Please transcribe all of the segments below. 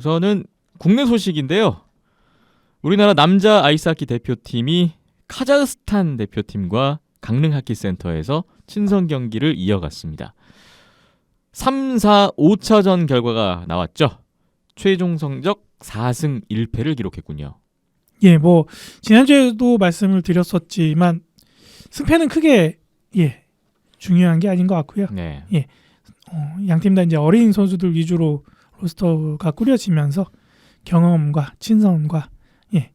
우선은 국내 소식인데요. 우리나라 남자 아이스하키 대표팀이 카자흐스탄 대표팀과 강릉 하키센터에서 친선 경기를 이어갔습니다. 3, 4, 5차전 결과가 나왔죠. 최종 성적 4승 1패를 기록했군요. 예, 뭐 지난주에도 말씀을 드렸었지만 승패는 크게 예 중요한 게 아닌 것 같고요. 네. 어, 양팀 다 이제 어린 선수들 위주로 로스터가 꾸려지면서 경험과 친선과 예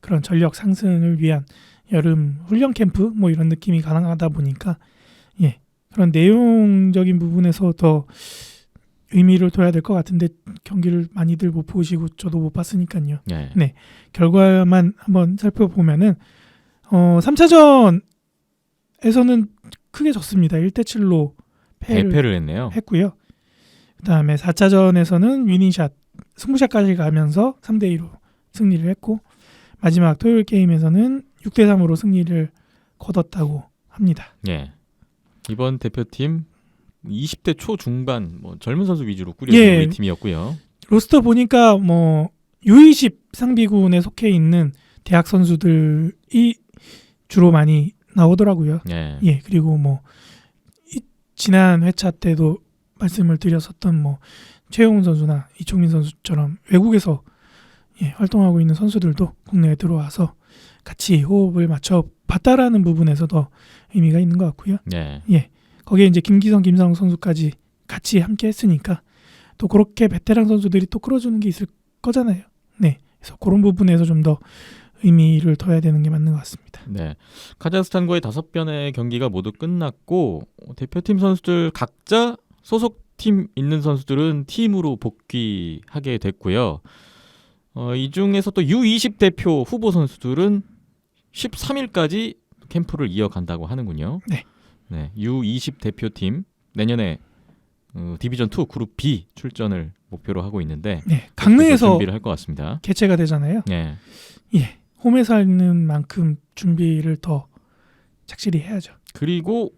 그런 전력 상승을 위한 여름 훈련 캠프 뭐 이런 느낌이 가능하다 보니까 예 그런 내용적인 부분에서 더 의미를 둬야 될 것 같은데 경기를 많이들 못 보시고 저도 못 봤으니까요. 네. 네. 결과만 한번 살펴보면은 어 3차전에서는 크게 졌습니다. 1대 7로 패를 대패를 했네요. 했고요. 그다음에 4차전에서는 위닝샷 승부샷까지 가면서 3대 2로 승리를 했고 마지막 토요일 게임에서는 6대 3으로 승리를 거뒀다고 합니다. 예. 이번 대표팀 20대 초중반 뭐 젊은 선수 위주로 꾸려진 예. 팀이었고요. 로스터 보니까 뭐 U20 상비군에 속해 있는 대학 선수들이 주로 많이 나오더라고요. 예. 예, 그리고 뭐 이- 지난 회차 때도 말씀을 드렸었던 뭐 최용훈 선수나 이총민 선수처럼 외국에서 예, 활동하고 있는 선수들도 국내에 들어와서 같이 호흡을 맞춰 봤다라는 부분에서 더 의미가 있는 것 같고요. 예. 거기에 이제 김기성, 김상욱 선수까지 같이 함께 했으니까 또 그렇게 베테랑 선수들이 또 끌어주는 게 있을 거잖아요. 네. 그래서 그런 부분에서 좀 더 의미를 둬야 되는 게 맞는 것 같습니다. 네. 카자흐스탄과의 다섯 번의 경기가 모두 끝났고 어, 대표팀 선수들 각자 소속팀 있는 선수들은 팀으로 복귀하게 됐고요. 어, 이 중에서 또 U20 대표 후보 선수들은 13일까지 캠프를 이어간다고 하는군요. 네. 네. U20 대표팀 내년에 어, 디비전 2 그룹 B 출전을 목표로 하고 있는데 네. 강릉에서 준비를 할 것 같습니다. 개최가 되잖아요. 네. 예. 홈에서 하는 만큼 준비를 더 착실히 해야죠. 그리고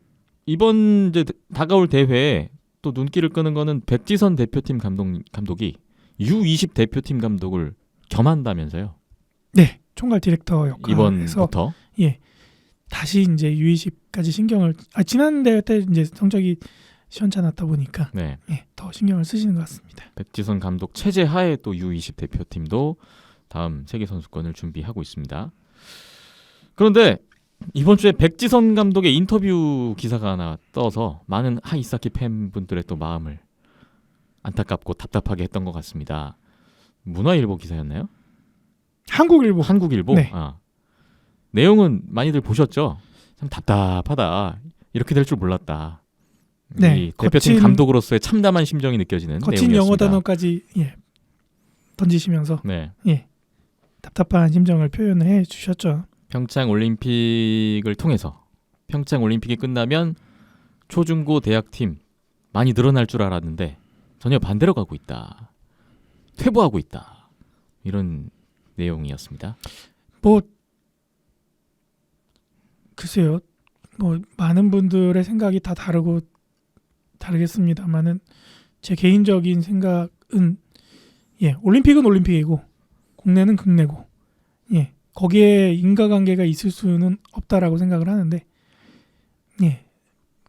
이번 이제 다가올 대회에 또 눈길을 끄는 거는 백지선 대표팀 감독 감독이 U20 대표팀 감독을 겸한다면서요. 네. 총괄 디렉터 역할에서 이번부터. 다시 이제 U20까지 신경을 아 지난 대회 때 이제 성적이 시원찮았다 보니까 네. 예, 더 신경을 쓰시는 것 같습니다. 백지선 감독 체제 하에 또 U20 대표팀도 다음 세계 선수권을 준비하고 있습니다. 그런데 이번 주에 백지선 감독의 인터뷰 기사가 하나 떠서 많은 하이사키 팬분들의 또 마음을 안타깝고 답답하게 했던 것 같습니다. 문화일보 기사였나요? 한국일보 한국일보. 네. 아. 내용은 많이들 보셨죠? 참 답답하다. 이렇게 될 줄 몰랐다. 네, 이 대표팀 거친- 감독으로서의 참담한 심정이 느껴지는 거친 내용이었습니다. 영어 단어까지 예, 던지시면서 네. 답답한 심정을 표현을 해 주셨죠. 평창 올림픽을 통해서 평창 올림픽이 끝나면 초중고 대학 팀 많이 늘어날 줄 알았는데 전혀 반대로 가고 있다. 퇴보하고 있다. 이런 내용이었습니다. 뭐 글쎄요. 뭐 많은 분들의 생각이 다 다르고 다르겠습니다만은 제 개인적인 생각은 예, 올림픽은 올림픽이고 국내는 국내고 예, 거기에 인과관계가 있을 수는 없다라고 생각을 하는데 예,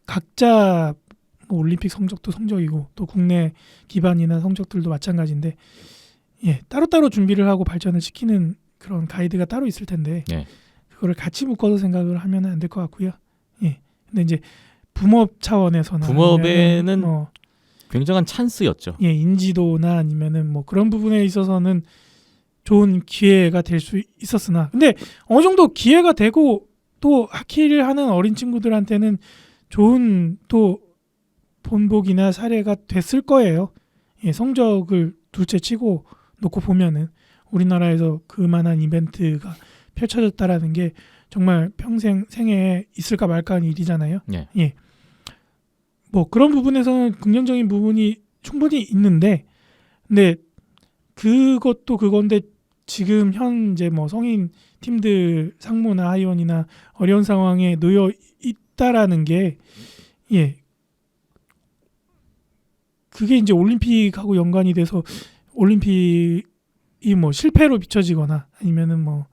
각자 뭐 올림픽 성적도 성적이고 또 국내 기반이나 성적들도 마찬가지인데 예, 따로따로 준비를 하고 발전을 시키는 그런 가이드가 따로 있을 텐데 네. 그거를 같이 묶어서 생각을 하면 안 될 것 같고요. 예. 근데 이제 붐업 차원에서나 붐업에는 뭐 굉장한 찬스였죠. 예, 인지도나 아니면은 뭐 그런 부분에 있어서는 좋은 기회가 될 수 있었으나 근데 어느 정도 기회가 되고 또 하키를 하는 어린 친구들한테는 좋은 또 본보기나 사례가 됐을 거예요. 예, 성적을 둘째 치고 놓고 보면은 우리나라에서 그만한 이벤트가 펼쳐졌다라는 게 정말 평생 생애에 있을까 말까 하는 일이잖아요. 네. 예. 뭐 그런 부분에서는 긍정적인 부분이 충분히 있는데 근데 그것도 그건데 지금 현재 뭐 성인 팀들 상무나 하이원이나 어려운 상황에 놓여 있다라는 게 예. 그게 이제 올림픽하고 연관이 돼서 올림픽이 뭐 실패로 비춰지거나 아니면은 뭐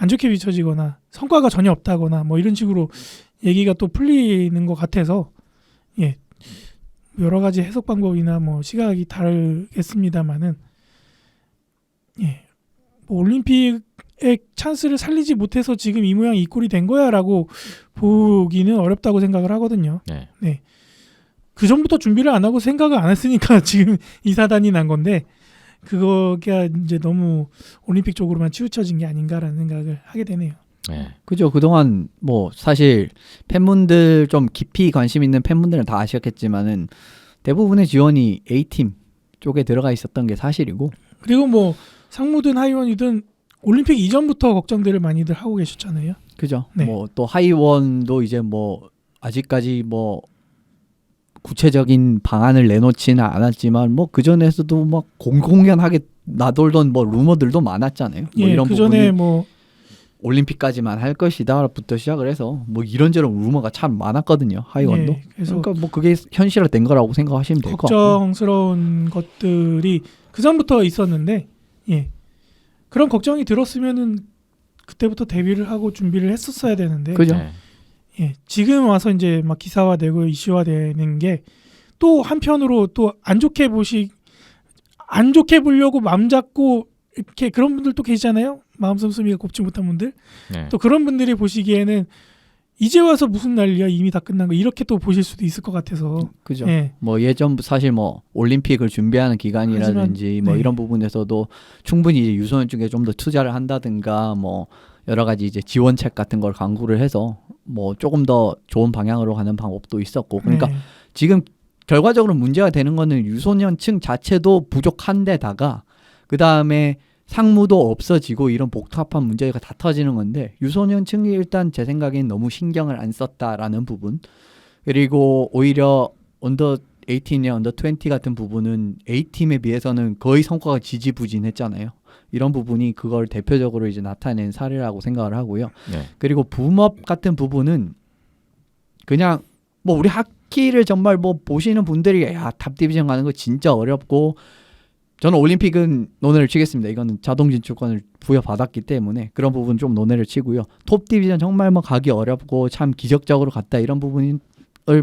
안 좋게 비춰지거나 성과가 전혀 없다거나 뭐 이런 식으로 얘기가 또 풀리는 것 같아서 예 여러 가지 해석 방법이나 뭐 시각이 다르겠습니다만은 예 뭐 올림픽의 찬스를 살리지 못해서 지금 이 모양 이 꼴이 된 거야라고 보기는 어렵다고 생각을 하거든요. 네. 그 전부터 준비를 안 하고 생각을 안 했으니까 지금 이 사단이 난 건데 그거가 이제 너무 올림픽 쪽으로만 치우쳐진 게 아닌가라는 생각을 하게 되네요. 네. 그죠. 그동안 뭐 사실 팬분들 좀 깊이 관심 있는 팬분들은 다 아셨겠지만은 대부분의 지원이 A팀 쪽에 들어가 있었던 게 사실이고 그리고 뭐 상무든 하이원이든 올림픽 이전부터 걱정들을 많이들 하고 계셨잖아요. 그죠. 네. 뭐또 하이원도 이제 뭐 아직까지 뭐 구체적인 방안을 내놓지는 않았지만 뭐 그 전에서도 막 공공연하게 나돌던 뭐 루머들도 많았잖아요. 뭐 예, 이런 그 전에 뭐 올림픽까지만 할 것이다부터 시작을 해서 뭐 이런저런 루머가 참 많았거든요. 하이원도. 예, 그러니까 뭐 그게 현실화된 거라고 생각하시면 될 것 같고. 걱정스러운 것들이 그 전부터 있었는데 예 그런 걱정이 들었으면은 그때부터 데뷔를 하고 준비를 했었어야 되는데 그죠. 네. 예 지금 와서 이제 막 기사화되고 이슈화되는 게 또 한편으로 또 안 좋게 보시 안 좋게 보려고 마음 잡고 이렇게 그런 분들도 계시잖아요 마음 씀씀이가 곱지 못한 분들 네. 또 그런 분들이 보시기에는 이제 와서 무슨 난리야 이미 다 끝난 거 이렇게 또 보실 수도 있을 것 같아서 그죠. 예 뭐 예전 사실 뭐 올림픽을 준비하는 기간이라든지 하지만, 뭐 네. 이런 부분에서도 충분히 이제 유소년 쪽에 좀 더 투자를 한다든가 뭐 여러 가지 이제 지원책 같은 걸 강구를 해서 뭐 조금 더 좋은 방향으로 가는 방법도 있었고 그러니까 네. 지금 결과적으로 문제가 되는 거는 유소년층 자체도 부족한데다가 그 다음에 상무도 없어지고 이런 복잡한 문제가 다 터지는 건데 유소년층이 일단 제 생각엔 너무 신경을 안 썼다라는 부분 그리고 오히려 언더 18이나 언더 20 같은 부분은 A팀에 비해서는 거의 성과가 지지부진했잖아요. 이런 부분이 그걸 대표적으로 이제 나타낸 사례라고 생각을 하고요. 네. 그리고 붐업 같은 부분은 그냥 뭐 우리 하키를 정말 뭐 보시는 분들이 야 탑 디비전 가는 거 진짜 어렵고 저는 올림픽은 논의를 치겠습니다. 이거는 자동 진출권을 부여받았기 때문에 그런 부분 좀 논의를 치고요. 톱 디비전 정말 뭐 가기 어렵고 참 기적적으로 갔다 이런 부분을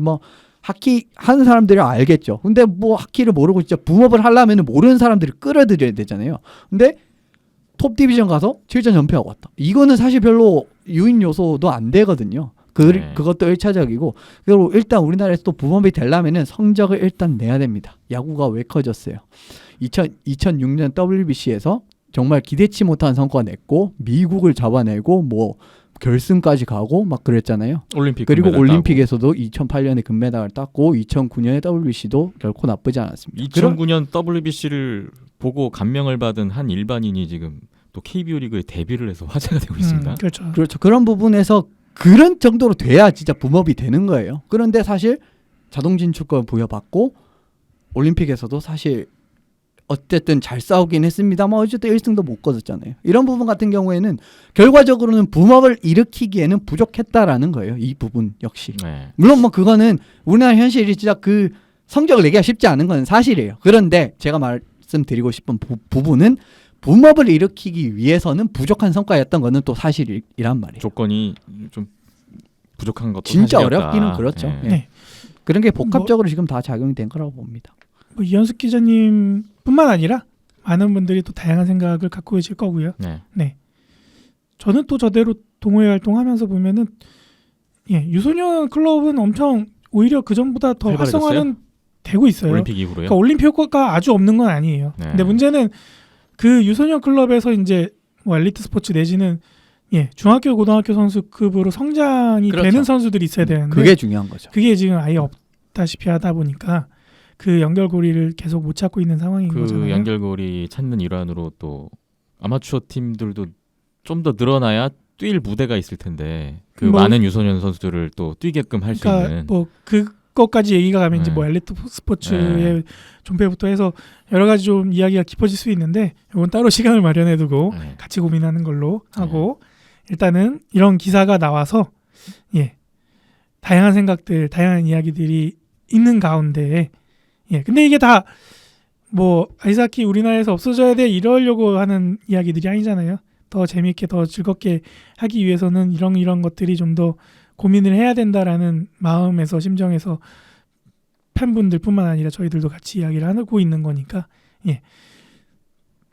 뭐 하키 하는 사람들이 알겠죠. 근데 뭐 하키를 모르고 진짜 붐업을 하려면 모르는 사람들이 끌어들여야 되잖아요. 근데 톱 디비전 가서 7전 전패하고 왔다. 이거는 사실 별로 유인 요소도 안 되거든요. 그 네. 그것도 1차적이고 그리고 일단 우리나라에서 또 붐업이 되려면은 성적을 일단 내야 됩니다. 야구가 왜 커졌어요? 2000 2006년 WBC에서 정말 기대치 못한 성과 냈고 미국을 잡아내고 뭐 결승까지 가고 막 그랬잖아요. 올림픽 그리고 올림픽에서도 2008년에 금메달을 땄고 2009년에 WBC도 결코 나쁘지 않았습니다. 따고 그런- 2009년 WBC를 보고 감명을 받은 한 일반인이 지금 또 KBO 리그에 데뷔를 해서 화제가 되고 있습니다. 음, 그렇죠. 그렇죠. 그런 부분에서 그런 정도로 돼야 진짜 붐업이 되는 거예요. 그런데 사실 자동 진출권 부여받고 올림픽에서도 사실 어쨌든 잘 싸우긴 했습니다만 어쨌든 1승도 못 거뒀잖아요. 이런 부분 같은 경우에는 결과적으로는 붐업을 일으키기에는 부족했다라는 거예요. 이 부분 역시. 네. 물론 뭐 그거는 우리나라 현실이 진짜 그 성적을 내기가 쉽지 않은 건 사실이에요. 그런데 제가 말씀드리고 싶은 부, 부분은 붐업을 일으키기 위해서는 부족한 성과였던 거는 또 사실이란 말이에요. 조건이 좀 부족한 것도 진짜 사실이었다. 어렵기는 그렇죠. 네. 예. 네. 그런 게 복합적으로 지금 다 작용이 된 거라고 봅니다. 뭐 이현숙 기자님뿐만 아니라 많은 분들이 또 다양한 생각을 갖고 계실 거고요. 네. 저는 또 저대로 동호회 활동하면서 보면은 예 유소년 클럽은 엄청 오히려 그 전보다 더 활발해졌어요? 활성화는 되고 있어요. 올림픽 이후로요. 그러니까 올림픽 효과가 아주 없는 건 아니에요. 네. 근데 문제는 그 유소년 클럽에서 이제 뭐 엘리트 스포츠 내지는 예 중학교 고등학교 선수급으로 성장이 그렇죠. 되는 선수들이 있어야 되는데 그게 중요한 거죠. 그게 지금 아예 없다시피 하다 보니까 그 연결고리를 계속 못 찾고 있는 상황인 그 거잖아요. 연결고리 찾는 일환으로 또 아마추어 팀들도 좀 더 늘어나야 뛸 무대가 있을 텐데 그 뭐- 많은 유소년 선수들을 또 뛰게끔 할 수 그러니까 있는 뭐 그것까지 얘기가 가면 이제 네. 뭐 엘리트 스포츠의 네. 존폐부터 해서 여러 가지 좀 이야기가 깊어질 수 있는데 이건 따로 시간을 마련해두고 네. 같이 고민하는 걸로 하고 일단은 이런 기사가 나와서 예 다양한 생각들, 다양한 이야기들이 있는 가운데 예 근데 이게 다 뭐 아이스하키 우리나라에서 없어져야 돼 이러려고 하는 이야기들이 아니잖아요. 더 재미있게 더 즐겁게 하기 위해서는 이런 이런 것들이 좀 더 고민을 해야 된다라는 마음에서 심정에서 팬분들뿐만 아니라 저희들도 같이 이야기를 하고 있는 거니까 예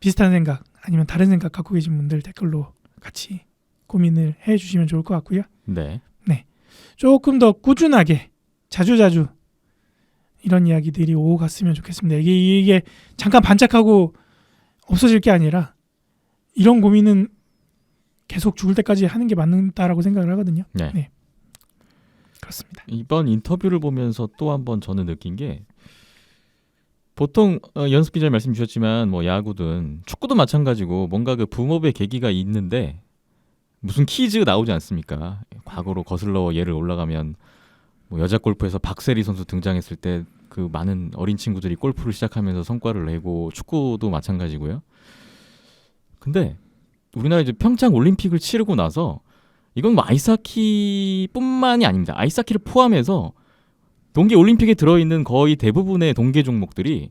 비슷한 생각 아니면 다른 생각 갖고 계신 분들 댓글로 같이 고민을 해 주시면 좋을 것 같고요. 네. 조금 더 꾸준하게 자주 자주 이런 이야기들이 오고 갔으면 좋겠습니다. 이게 이게 잠깐 반짝하고 없어질 게 아니라 이런 고민은 계속 죽을 때까지 하는 게 맞는다라고 생각을 하거든요. 네. 네. 그렇습니다. 이번 인터뷰를 보면서 또 한 번 저는 느낀 게 보통 어, 연습 기자 말씀 주셨지만 뭐 야구든 축구도 마찬가지고 뭔가 그 붐업의 계기가 있는데 무슨 퀴즈가 나오지 않습니까? 과거로 거슬러 예를 올라가면 뭐 여자 골프에서 박세리 선수 등장했을 때 그 많은 어린 친구들이 골프를 시작하면서 성과를 내고 축구도 마찬가지고요. 근데 우리나라 이제 평창 올림픽을 치르고 나서 이건 뭐 아이스하키뿐만이 아닙니다. 아이스하키를 포함해서 동계 올림픽에 들어있는 거의 대부분의 동계 종목들이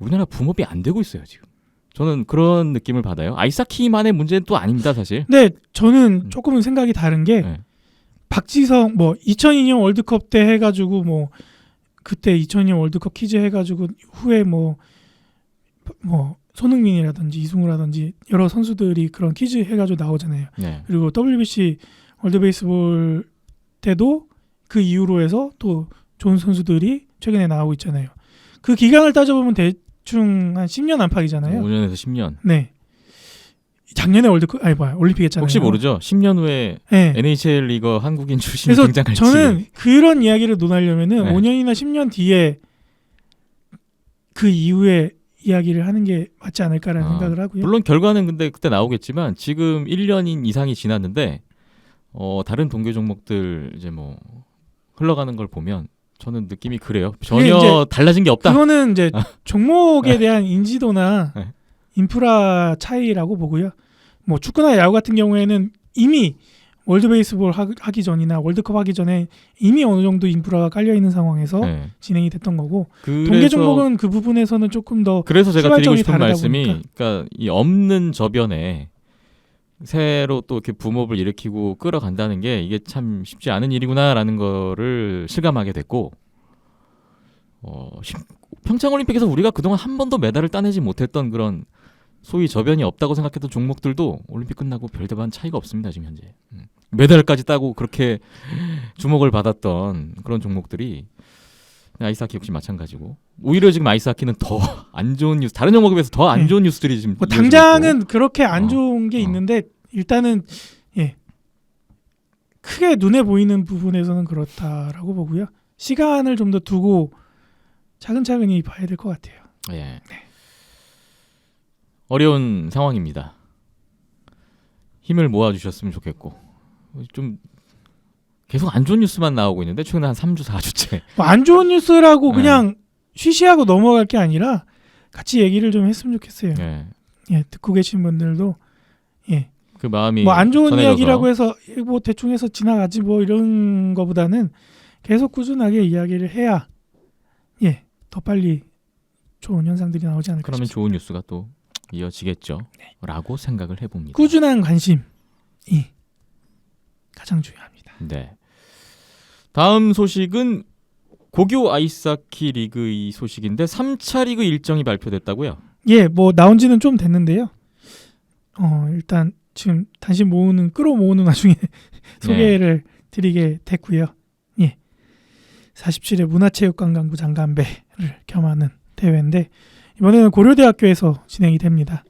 우리나라 붐업이 안 되고 있어요 지금. 저는 그런 느낌을 받아요. 아이스하키만의 문제는 또 아닙니다 사실. 근데 저는 음. 조금은 생각이 다른 게 네. 박지성 뭐 2002년 월드컵 때 해가지고 뭐 그때 2002년 월드컵 퀴즈 해가지고 후에 뭐뭐 손흥민이라든지 이승우라든지 여러 선수들이 그런 퀴즈 해가지고 나오잖아요. 네. 그리고 WBC 월드 베이스볼 때도 그 이후로 해서 또 좋은 선수들이 최근에 나오고 있잖아요. 그 기간을 따져보면 대충 한 10년 안팎이잖아요. 5년에서 10년. 네. 작년에 월드컵 아니 뭐야 올림픽 했잖아요. 혹시 모르죠? 10년 후에 네. NHL 리거 한국인 출신이 그래서 등장할지. 저는 그런 이야기를 논하려면은 네. 5년이나 10년 뒤에 그 이후에 이야기를 하는 게 맞지 않을까라는 아, 생각을 하고요. 물론 결과는 근데 그때 나오겠지만 지금 1년인 이상이 지났는데 어 다른 동계 종목들 이제 뭐 흘러가는 걸 보면 저는 느낌이 그래요. 전혀 달라진 게 없다. 그거는 이제 종목에 대한 인지도나 네. 인프라 차이라고 보고요. 뭐 축구나 야구 같은 경우에는 이미 월드 베이스볼 하- 하기 전이나 월드컵 하기 전에 이미 어느 정도 인프라가 깔려 있는 상황에서 네. 진행이 됐던 거고 동계 종목은 그 부분에서는 조금 더 그래서 제가 드리고 싶은 말씀이 보니까. 그러니까 이 없는 저변에 새로 또 이렇게 붐업을 일으키고 끌어간다는 게 이게 참 쉽지 않은 일이구나라는 거를 실감하게 됐고 어, 심- 평창 올림픽에서 우리가 그동안 한 번도 메달을 따내지 못했던 그런 소위 저변이 없다고 생각했던 종목들도 올림픽 끝나고 별다반 차이가 없습니다 지금 현재 음. 메달까지 따고 그렇게 주목을 받았던 그런 종목들이 아이스하키 역시 마찬가지고 오히려 지금 아이스하키는 더 안 좋은 뉴스 다른 종목에 비해서 더안 네. 좋은 뉴스들이 지금 뭐 당장은 그렇게 안 어, 좋은 게 어. 있는데 일단은 예 크게 눈에 보이는 부분에서는 그렇다라고 보고요. 시간을 좀 더 두고 차근차근히 봐야 될 것 같아요. 예. 네. 어려운 상황입니다. 힘을 모아 주셨으면 좋겠고 좀 계속 안 좋은 뉴스만 나오고 있는데 최근 한 3주 4주째 뭐안 좋은 뉴스라고 네. 그냥 쉬쉬하고 넘어갈 게 아니라 같이 얘기를 좀 했으면 좋겠어요. 예. 예, 듣고 계신 분들도 예, 그 마음이 뭐 안 좋은 전해져서 이야기라고 해서 뭐 대충 해서 지나가지 뭐 이런 거보다는 계속 꾸준하게 이야기를 해야 예, 더 빨리 좋은 현상들이 나오지 않을까 그러면 싶습니다. 좋은 뉴스가 또 이어지겠죠. 네. 라고 생각을 해봅니다. 꾸준한 관심이 가장 중요합니다. 네. 다음 소식은 고교 아이스하키 리그의 소식인데 3차 리그 일정이 발표됐다고요. 예, 뭐 나온 지는 좀 됐는데요. 어, 일단 지금 다시 모으는 끌어모으는 와중에 소개를 드리게 됐고요. 예. 47회 문화체육관광부 장관배를 겸하는 대회인데 이번에는 고려대학교에서 진행이 됩니다.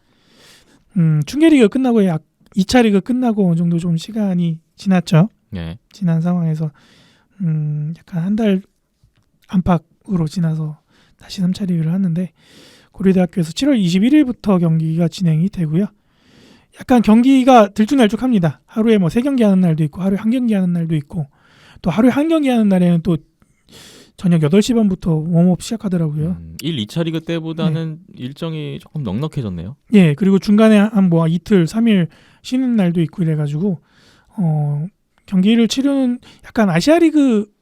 음, 중계리그 끝나고 약 2차 리그 끝나고 어느 정도 좀 시간이 지났죠. 네. 지난 상황에서 음, 약간 한 달 안팎으로 지나서 다시 3차 리그를 하는데 고려대학교에서 7월 21일부터 경기가 진행이 되고요. 약간 경기가 들쭉날쭉합니다. 하루에 뭐 세 경기 하는 날도 있고 하루에 한 경기 하는 날도 있고 또 하루에 한 경기 하는 날에는 또 저녁 8시 반부터 웜업 시작하더라고요. 음, 1, 2차 리그 때보다는 일정이 조금 넉넉해졌네요. 예, 그리고 중간에 한 뭐 이틀, 3일 쉬는 날도 있고 이래 가지고 어, 경기를 치르는 약간 아시아 리그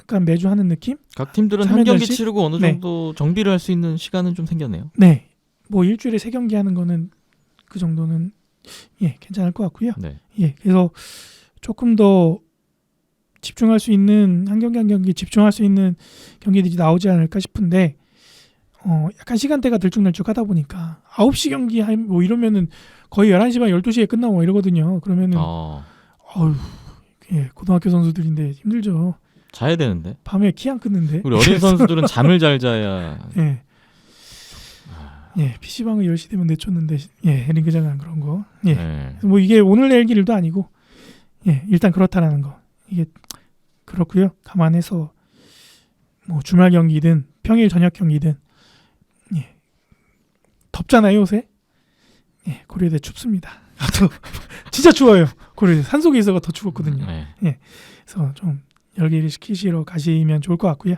약간 매주 하는 느낌? 각 팀들은 한 경기 3연전씩? 치르고 어느 네. 정도 정비를 할 수 있는 시간은 좀 생겼네요. 네. 뭐 일주일에 세 경기 하는 거는 그 정도는 예, 괜찮을 것 같고요. 네. 예. 그래서 조금 더 집중할 수 있는 한 경기 한 경기 집중할 수 있는 경기들이 나오지 않을까 싶은데 어, 약간 시간대가 들쭉날쭉하다 보니까 9시 경기 한- 뭐 이러면은 거의 11시 반 12시에 끝나고 뭐 이러거든요. 그러면은 어, 어휴, 예, 고등학교 선수들인데 힘들죠. 자야 되는데. 밤에 키안 끊는데. 우리 어린 선수들은 잠을 잘 자야. 예. 예, PC방을 10시 되면 내쫓는데 예, 링크장 안 그런 거. 예. 네. 뭐 이게 오늘 내일 일도 아니고 예, 일단 그렇다라는 거. 이게 그렇고요. 감안해서 뭐 주말 경기든 평일 저녁 경기든 예. 덥잖아요, 요새. 예, 고려대 춥습니다. 아, 또 진짜 추워요. 고려대 산속에 있어가 더 추웠거든요. 네. 그래서 좀 열기를 식히시러 가시면 좋을 것 같고요.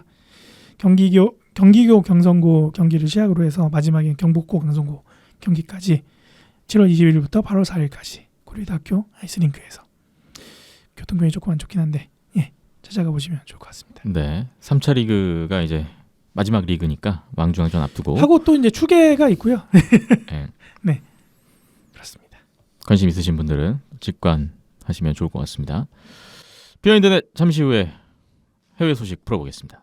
경기교 경기교 경성고 경기를 시작으로 해서 마지막에 경북고 강성고 경기까지 7월 20일부터 8월 4일까지 고려대학교 아이스링크에서 교통편이 조금 안 좋긴 한데 예 찾아가 보시면 좋을 것 같습니다. 네. 3차 리그가 이제 마지막 리그니까 왕중왕전 앞두고 하고 또 이제 추계가 있고요. 네. 그렇습니다. 관심 있으신 분들은 직관하시면 좋을 것 같습니다. 비하인드넷 잠시 후에 해외 소식 풀어보겠습니다.